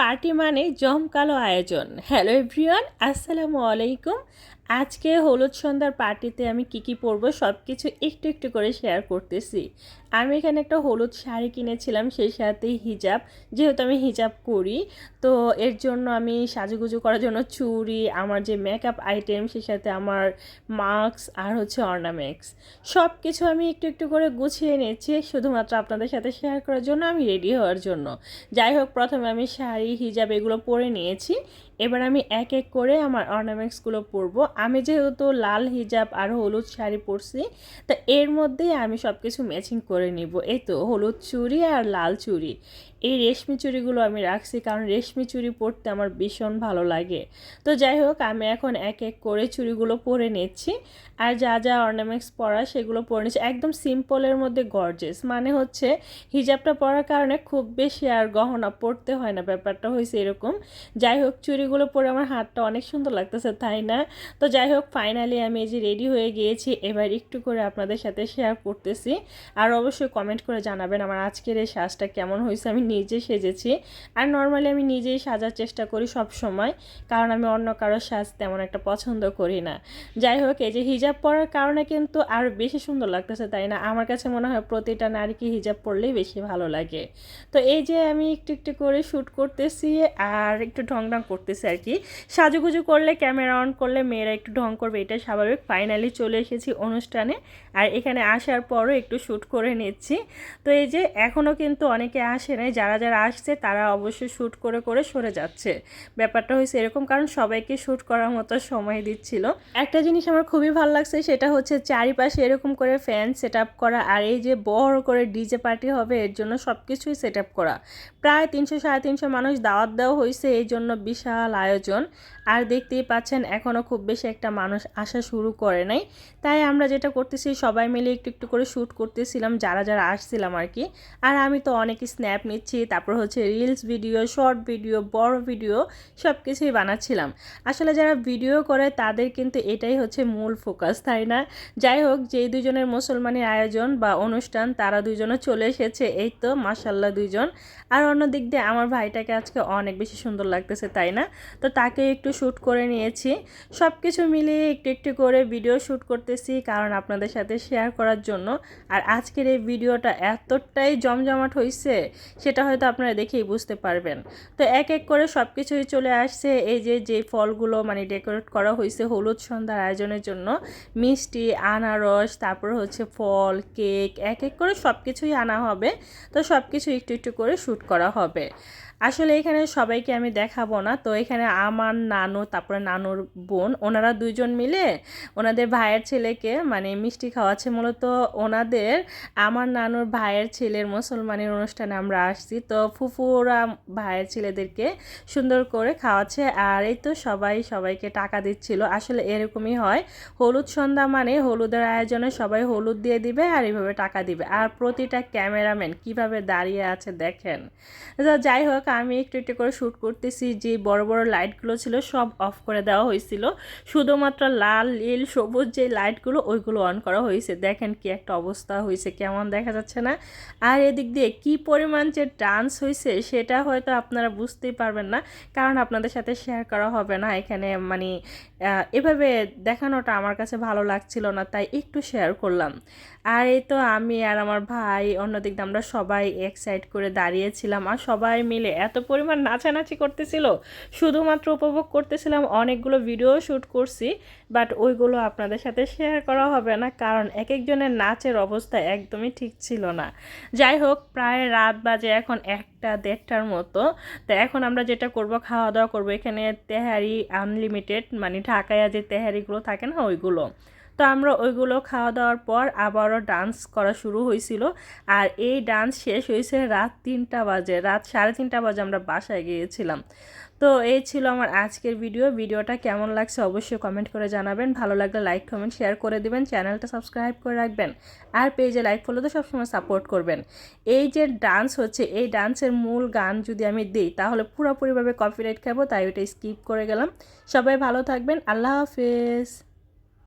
Party মানে জমকালো আয়োজন। হ্যালো এভরিওয়ান আসসালামু আলাইকুম। আজকে হলুদ সন্ধ্যার পার্টিতে আমি কি কি পরবো সব কিছু একটু একটু করে শেয়ার করতেছি। আমি এখানে একটা হলুদ শাড়ি কিনেছিলাম, সেই সাথে হিজাব, যেহেতু আমি হিজাব করি, তো এর জন্য আমি সাজুগুজু করার জন্য চুড়ি, আমার যে মেকআপ আইটেম সেই সাথে আমার মাস্ক আর হচ্ছে অর্নামেক্স সব কিছু আমি একটু একটু করে গুছিয়ে নিয়েছি শুধুমাত্র আপনাদের সাথে শেয়ার করার জন্য আমি রেডি হওয়ার জন্য। যাই হোক, প্রথমে আমি শাড়ি, হিজাব এগুলো পরে নিয়েছি। এবার আমি এক এক করে আমার অর্নামেন্টসগুলো পরবো। আমি যেহেতু লাল হিজাব আর হলুদ শাড়ি পরছি, তা এর মধ্যেই আমি সব কিছু ম্যাচিং করে নিব। এই তো, হলুদ চুড়ি আর লাল চুড়ি। এই রেশমি চুড়িগুলো আমি রাখছি কারণ রেশমি চুড়ি পরতে আমার ভীষণ ভালো লাগে। তো যাই হোক, আমি এখন এক এক করে চুড়িগুলো পরে নিচ্ছি। আর যা যা অর্নামেন্টস পরা সেগুলো পরে নিচ্ছি। একদম সিম্পলের মধ্যে গর্জেস। মানে হচ্ছে হিজাবটা পরার কারণে খুব বেশি আর গহনা পরতে হয় না, ব্যাপারটা হয়েছে এরকম। যাই হোক, চুড়িগুলো পরে আমার হাতটা অনেক সুন্দর লাগতেছে, তাই না? তো যাই হোক ফাইনালি আমি এই যে রেডি হয়ে গিয়েছি, এবার একটু করে আপনাদের সাথে শেয়ার করতেছি। আর অবশ্যই কমেন্ট করে জানাবেন আমার আজকের এই সাজটা কেমন হয়েছে, আমি নিজে সেজেছি। আর নর্মালি আমি নিজেই সাজার চেষ্টা করি সব সময় কারণ আমি অন্য কারোর সাজ তেমন একটা পছন্দ করি না। যাই হোক, এই যে হিজাব পরার কারণে কিন্তু আরও বেশি সুন্দর লাগতেছে, তাই না? আমার কাছে মনে হয় প্রতিটা নারীকে হিজাব পরলেই বেশি ভালো লাগে। তো এই যে আমি একটু একটু করে শ্যুট করতেছি আর একটু ঢং ঢং করতেছি আর কি। সাজুগুজু করলে ক্যামেরা অন করলে মেয়েরা একটু ঢং করবে, এটা স্বাভাবিক। ফাইনালি চলে এসেছি অনুষ্ঠানে আর এখানে আসার পরও একটু শ্যুট করে নিচ্ছি। তো এই যে এখনও কিন্তু অনেকে আসে নাই যারা যারা আসছে তারা অবশ্যই শ্যুট করে করে সরে যাচ্ছে। ব্যাপারটা হয়েছে এরকম কারণ সবাইকে শ্যুট করার মতো সময় দিচ্ছিল। একটা জিনিস আমার খুবই ভালো লাগছে সেটা হচ্ছে চারিপাশে এরকম করে ফ্যান সেট আপ করা আর এই যে বড় করে ডিজে পার্টি হবে এর জন্য সব কিছুই সেট আপ করা। প্রায় তিনশো, সাড়ে তিনশো মানুষ দাওয়াত দেওয়া হয়েছে এই জন্য বিশাল আয়োজন। আর দেখতেই পাচ্ছেন এখনও খুব বেশি একটা মানুষ আসা শুরু করে নাই। তাই আমরা যেটা করতেছি সবাই মিলে একটু একটু করে শ্যুট করতেছিলাম, যারা যারা আসছিলাম আর কি। আর আমি তো অনেক স্ন্যাপ নিচ্ছি তারপর হচ্ছে রিলস ভিডিও শর্ট ভিডিও বড় ভিডিও সব কিছুই বানাচ্ছিলাম। আসলে যারা ভিডিও করে, তাদের কিন্তু এটাই হচ্ছে মূল ফোকাস তাই না? যাই হোক, যেই দুজনের মুসলমানের আয়োজন বা অনুষ্ঠান, তারা দুজনে চলে এসেছে। এই তো মাসাল্লাহ দুইজন। আর অন্য দিক দিয়ে আমার ভাইটাকে আজকে অনেক বেশি সুন্দর লাগতেছে, তাই না? তো তাকে একটু শ্যুট করে নিয়েছি। সব কিছু মিলিয়ে একটু একটু করে ভিডিও শ্যুট করতেছি, কারণ আপনাদের সাথে শেয়ার করার জন্য। আর আজকের এই ভিডিওটা এতটাই জমজমাট হয়েছে সেটা হয়তো আপনারা দেখেই বুঝতে পারবেন। তো এক এক করে সব কিছুই চলে আসছে। এই যে যে ফলগুলো মানে ডেকোরেট করা হয়েছে হলুদ সন্ধ্যার আয়োজনের জন্য, মিষ্টি, আনারস, তারপর হচ্ছে ফল, কেক, এক এক করে সব কিছুই আনা হবে। তো সব কিছু একটু একটু করে শ্যুট করা হবে। আসলে এখানে সবাইকে আমি দেখাবো না। তো এখানে আমার নানু, তারপরে নানুর বোন, ওনারা দুইজন মিলে ওনাদের ভাইয়ের ছেলেকে মানে মিষ্টি খাওয়াচ্ছে। মূলত ওনাদের, আমার নানুর ভাইয়ের ছেলের মুসলমানের অনুষ্ঠানে আমরা আসছি। তো ফুফুরা ভাইয়ের ছেলেদেরকে সুন্দর করে খাওয়াচ্ছে। আর এই তো সবাই সবাইকে টাকা দিচ্ছিল। আসলে এরকমই হয়। হলুদ সন্ধ্যা মানে হলুদের আয়োজনে সবাই হলুদ দিয়ে দিবে আর এইভাবে টাকা দিবে। আর প্রতিটা ক্যামেরাম্যান কীভাবে দাঁড়িয়ে আছে দেখেন। যাই হোক আমি একটু একটু করে শ্যুট করতেছি। যে বড় বড় লাইটগুলো ছিল, সব অফ করে দেওয়া হয়েছিল। শুধুমাত্র লাল, নীল, সবুজ যে লাইটগুলো ওইগুলো অন করা হয়েছে। দেখেন কি একটা অবস্থা হয়েছে, কেমন দেখা যাচ্ছে না। আর এদিক দিয়ে কি পরিমাণ যে ডান্স হয়েছে, সেটা হয়তো আপনারা বুঝতেই পারবেন না, কারণ আপনাদের সাথে শেয়ার করা হবে না এখানে। মানে এভাবে দেখানোটা আমার কাছে ভালো লাগছিল না, তাই একটু শেয়ার করলাম। আর এই তো আমি আর আমার ভাই, অন্যদিক দিয়ে আমরা সবাই এক সাইড করে দাঁড়িয়েছিলাম আর সবাই মিলে এত পরিমাণ নাচানাচি করতেছিল। শুধুমাত্র উপভোগ করতেছিলাম অনেকগুলো ভিডিও শ্যুট করছি বাট ওইগুলো আপনাদের সাথে শেয়ার করা হবে না, কারণ এক একজনের নাচের অবস্থা একদমই ঠিক ছিল না। যাই হোক, প্রায় রাত বাজে এখন একটা দেড়টার মতো। তো এখন আমরা যেটা করব খাওয়া দাওয়া করব, এখানে তেহারি আনলিমিটেড মানে ঢাকায় যে তেহারিগুলো থাকে না, ওইগুলো। তো আমরা ওইগুলো খাওয়া দাওয়ার পর আবারও ডান্স করা শুরু হয়েছিল। আর এই ডান্স শেষ হয়েছে রাত তিনটা বাজে, রাত সাড়ে তিনটা বাজে আমরা বাসায় গিয়েছিলাম। তো এই ছিল আমার আজকের ভিডিও ভিডিওটা কেমন লাগছে অবশ্যই কমেন্ট করে জানাবেন। ভালো লাগলে লাইক কমেন্ট শেয়ার করে দিবেন। চ্যানেলটা সাবস্ক্রাইব করে রাখবেন। আর পেজে লাইক ফলো তো সবসময় সাপোর্ট করবেন। এই যে ডান্স হচ্ছে, এই ডান্সের মূল গান যদি আমি দিই, তাহলে পুরোপুরিভাবে কপিরাইট খাব, তাই ওটা স্কিপ করে গেলাম। সবাই ভালো থাকবেন। আল্লাহ হাফেজ।